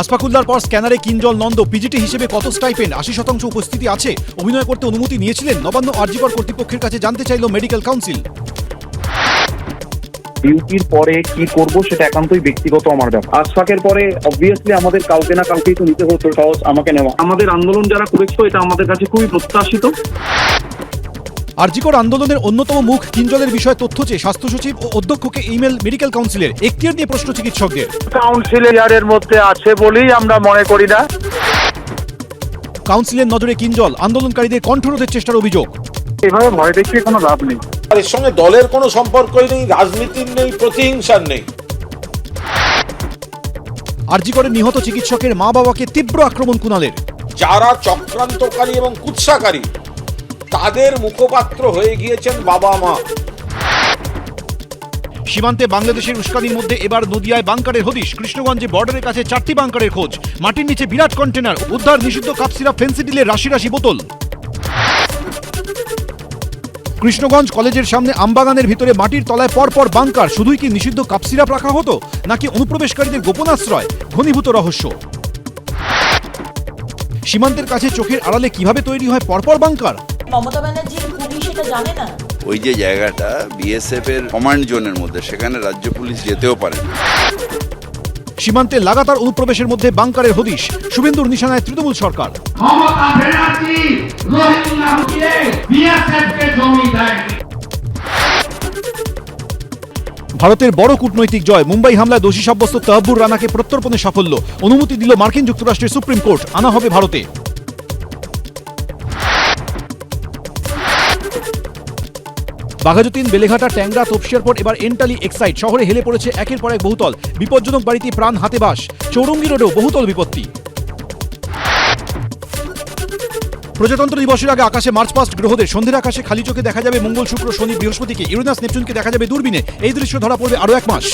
আসফাকুল্লার পর স্ক্যানারে কিঞ্জল নন্দ পিজিটি হিসেবে কত স্টাইপেন্ড? আশি শতাংশ উপস্থিতি আছে। অভিনয় করতে অনুমতি নিয়েছিলেন নবান্ন আরজিকর কর্তৃপক্ষের কাছে জানতে চাইল মেডিকেল কাউন্সিল। ডিউটির পরে কি করব সেটা একান্তই ব্যক্তিগত আমার ব্যাপার। আশফাকের পরে অবভিয়াসলি আমাদের কাউকে না কাউকেই তো নিতে হতো, সহজ আমাকে নেওয়া। আমাদের আন্দোলন যারা করেছিল এটা আমাদের কাছে খুবই প্রত্যাশিত। আরজিকর আন্দোলনের অন্যতম মুখ কিঞ্জলের বিষয়ে তথ্য চেয়ে স্বাস্থ্য সচিব ও অধ্যক্ষকে ইমেল মেডিকেল কাউন্সিলের এখতিয়ার নিয়ে প্রশ্ন চিকিৎসকদের। কাউন্সিলর মধ্যে আছে বলেই আমরা মনে করি না। কাউন্সিলের নজরে কিঞ্জল আন্দোলনকারীদের কণ্ঠরোধের চেষ্টার অভিযোগ। এভাবে ভয় দেখিয়ে কোনো লাভ নেই। আর এর সঙ্গে দলের কোনো সম্পর্কই নেই রাজনীতির নেই প্রতিহিংসার নেই। আরজিকরের নিহত চিকিৎসকের মা বাবাকে তীব্র আক্রমণ কুণালের। যারা চক্রান্তকারী এবং কুৎসাকারী তাদের মুখপাত্র হয়ে গিয়েছেন বাবা মা। সীমান্তে বাংলাদেশের উস্কানির মধ্যে এবার নদিয়ায় বাংকারের হদিশ। কৃষ্ণগঞ্জে বর্ডারের কাছে চারটি বাংকারের খোঁজ। মাটির নিচে বিরাট কন্টেনার, উদ্ধার নিষিদ্ধ কাপ সিরাপ ফেন্সিডিলের রাশি রাশি বোতল। কৃষ্ণগঞ্জ কলেজের সামনে আমবাগানের ভিতরে মাটির তলায় পরপর বাংকার। শুধুই কি নিষিদ্ধ কাপ সিরাপ রাখা হতো, নাকি অনুপ্রবেশকারীদের গোপনাশ্রয়? ঘনীভূত রহস্য। সীমান্তের কাছে চোখের আড়ালে কীভাবে তৈরি হয় পরপর বাংকার? মমতা ব্যানার্জির পুলিশ এটা জানে না। ওই যে জায়গাটা বিএসএফ এর কমান্ড জোনের মধ্যে সেখানে রাজ্য পুলিশ যেতেও পারে না। সীমান্তে লাগাতার অনুপ্রবেশের মধ্যে বাংকারের হদিশ শুভেন্দুর নিশানায় তৃণমূল সরকার। ভারতের বড় কূটনৈতিক জয় মুম্বাই হামলায় দোষী সাব্যস্ত তহব্বুর রানাকে প্রত্যর্পণে সাফল্য অনুমতি দিল মার্কিন যুক্তরাষ্ট্রের সুপ্রিম কোর্ট আনা হবে ভারতে। বাঘাযতীন, বেলেঘাটা, ট্যাংরা তপসিয়ার পর এবার এন্টালি এক্সাইট শহরে হেলে পড়েছে একের পর এক বহুতল। বিপজ্জনক বাড়িতে প্রাণ হাতে বাস। চৌরঙ্গি রোডেও বহুতল বিপত্তি। প্রজাতন্ত্র দিবসের আগে আকাশে মার্চ পাস্ট গ্রহদের সন্ধ্যের আকাশে খালি চোখে দেখা যাবে মঙ্গল, শুক্র, শনি, বৃহস্পতিকে। ইউরেনাস, নেপচুনকে দেখা যাবে দূরবীনে। এই দৃশ্য ধরা পড়বে আরও এক মাস।